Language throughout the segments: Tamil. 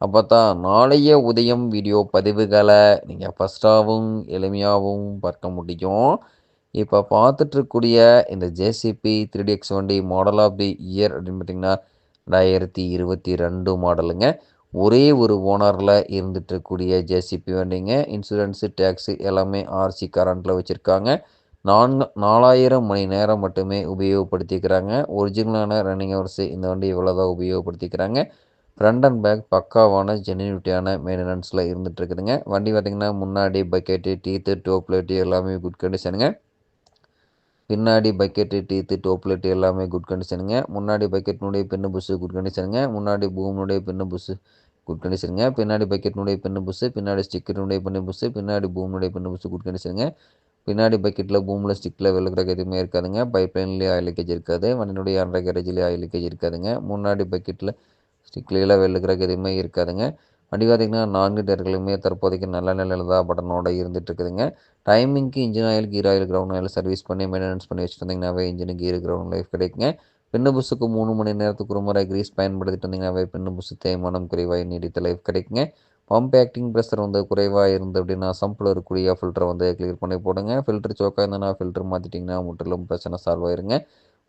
அப்போ தான் நாளைய உதயம் வீடியோ பதிவுகளை நீங்கள் ஃபஸ்ட்டாகவும் எளிமையாகவும் பார்க்க முடியும். இப்போ பார்த்துட்ருக்கூடிய இந்த ஜேசிபி த்ரீ எக்ஸ் வண்டி மாடல் ஆஃப் தி இயர் அப்படின்னு பார்த்தீங்கன்னா ரெண்டாயிரத்தி இருபத்தி ரெண்டு மாடலுங்க ஒரே ஒரு ஓனரில் இருந்துகிட்ருக்கூடிய ஜேசிபி வண்டிங்க. இன்சூரன்ஸு டேக்ஸு எல்லாமே ஆர்சி கரண்ட்டில் வச்சுருக்காங்க. நான்கு நாலாயிரம் மணி நேரம் மட்டுமே உபயோகப்படுத்திக்கிறாங்க. ஒரிஜினலான ரன்னிங் ஹவர்ஸு இந்த வண்டி இவ்வளோ தான் உபயோகப்படுத்திக்கிறாங்க. ஃப்ரண்ட் அண்ட் பேக் பக்காவான ஜென்யூனிட்டியான மெயின்டெனன்ஸில் இருந்துகிட்ருக்குதுங்க வண்டி பார்த்திங்கன்னா முன்னாடி பக்கெட்டு டீத்து டோப் எல்லாமே குட் கண்டிஷனுங்க பின்னாடி பக்கெட்டு டீத்து டோப் எல்லாமே குட் கண்டிஷனுங்க முன்னாடி பக்கெட்னுடைய பின்னு புஷ்ஷு குட் கண்டிஷனுங்க முன்னாடி பூமினுடைய பின்னு புஸ்ஸு குட் கண்டிஷனுங்க பின்னாடி பக்கெட்னுடைய பின்னு புஸ்ஸு பின்னாடி ஸ்டிக்கருடைய பின்னு புஸ்ஸு பின்னாடி பூமினுடைய பின்னு புஸ்ஸு குட் கண்டிஷனுங்க பின்னாடி பக்கெட்டில் பூமில் ஸ்டிக்கில் வெளுக்கிற எதுவுமே இருக்காதுங்க. பைப் லைன்லேயே ஆயில் லீக்கேஜ் இருக்காது. வண்டியினுடைய அண்டர் கேரேஜ்லேயே ஆயில் லீக்கேஜ் இருக்காதுங்க. முன்னாடி பக்கெட்டில் ஸ்டிக்லியில் வெள்ளுக்கிறக்கு எதுவுமே இருக்காதுங்க. வண்டி பார்த்திங்கன்னா நான்கு டயர்களுமே தற்போதைக்கு நல்ல நிலையில் தான் பட்டனோட இருந்துட்டு இருக்குதுங்க டைமிங்க்கு engine oil gear oil ground oil service பண்ணி மெயின்டெனன்ஸ் பண்ணி வச்சுருந்தீங்கன்னாவே இன்ஜின் கீர் கிரவுண்ட் லைஃப் கிடைக்குங்க. பின்னு புஸுக்கு மூணு மணி நேரத்துக்கு ஒரு முறை கிரீஸ் பயன்படுத்திட்டு இருந்தீங்கன்னாவே பின்னு புஸ்ஸு தேய்மானம் குறைவாக நீடித்த லைஃப் கிடைக்குங்க. பம்ப் ஆக்டிங் ப்ரெஷர் வந்து குறைவாக இருந்து அப்படின்னா சம்பில் இருக்கக்கூடிய ஃபில்டரை வந்து கிளியர் பண்ணி போடுங்க. ஃபில்டர் சோக்காக இருந்ததுன்னா ஃபில்டர் மாற்றிட்டிங்கன்னா முற்றிலும் பிரச்சனை சால்வ் ஆயிருங்க.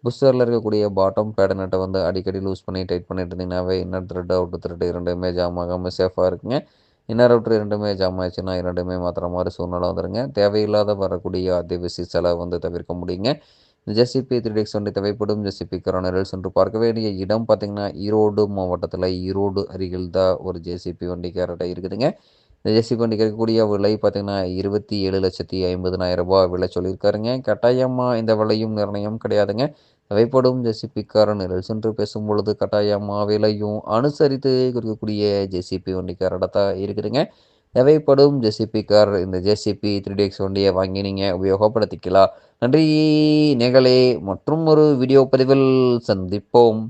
புஷ்ஷரில் இருக்கக்கூடிய பாட்டம் பேடனட்டை நட்டை வந்து அடிக்கடி லூஸ் பண்ணி டைட் பண்ணிட்டு இருந்தீங்கன்னாவே இன்னர் த்ரெட் அவுட் த்ரெட் இரண்டுமே ஜாம் ஆகாமல் சேஃபாக இருக்குங்க. இன்னர் அவுட்ரு இரண்டுமே ஜாம் ஆயிடுச்சுன்னா இரண்டுமே மாத்திர மாதிரி சூழ்நிலை வந்துடுங்க தேவையில்லாத வரக்கூடிய அத்தியாவசிய செலவு வந்து தவிர்க்க முடியுங்க. ஜெசிபி த்ரீ டெக்ஸ் வண்டி தேவைப்படும். ஜெசிபி கரோனரல்ஸ் என்று பார்க்க வேண்டிய இடம் பார்த்திங்கன்னா ஈரோடு மாவட்டத்தில் ஈரோடு அருகில் தான் ஒரு ஜேசிபி வண்டி கேரட்டாக இருக்குதுங்க. இந்த ஜெசிபி வண்டி விலை பார்த்திங்கன்னா இருபத்தி ஏழு லட்சத்தி ஐம்பதுனாயிரம் ரூபாய் விலை சொல்லியிருக்காருங்க. கட்டாயமாக இந்த விலையும் நிர்ணயம் கிடையாதுங்க. தேவைப்படும் ஜெசிபிக்காரன் நிரல் சென்று பேசும் பொழுது கட்டாயமாக விலையும் அனுசரித்து கொடுக்கக்கூடிய ஜெசிபி வண்டிக்காரோட தான் இருக்குதுங்க. தேவைப்படும் ஜெசிபி கார் இந்த ஜெசிபி த்ரீ எக்ஸ் வண்டியை வாங்கி நீங்கள் உபயோகப்படுத்திக்கலாம். நன்றி நேகலே மற்றும் ஒரு வீடியோ பதிவில் சந்திப்போம்.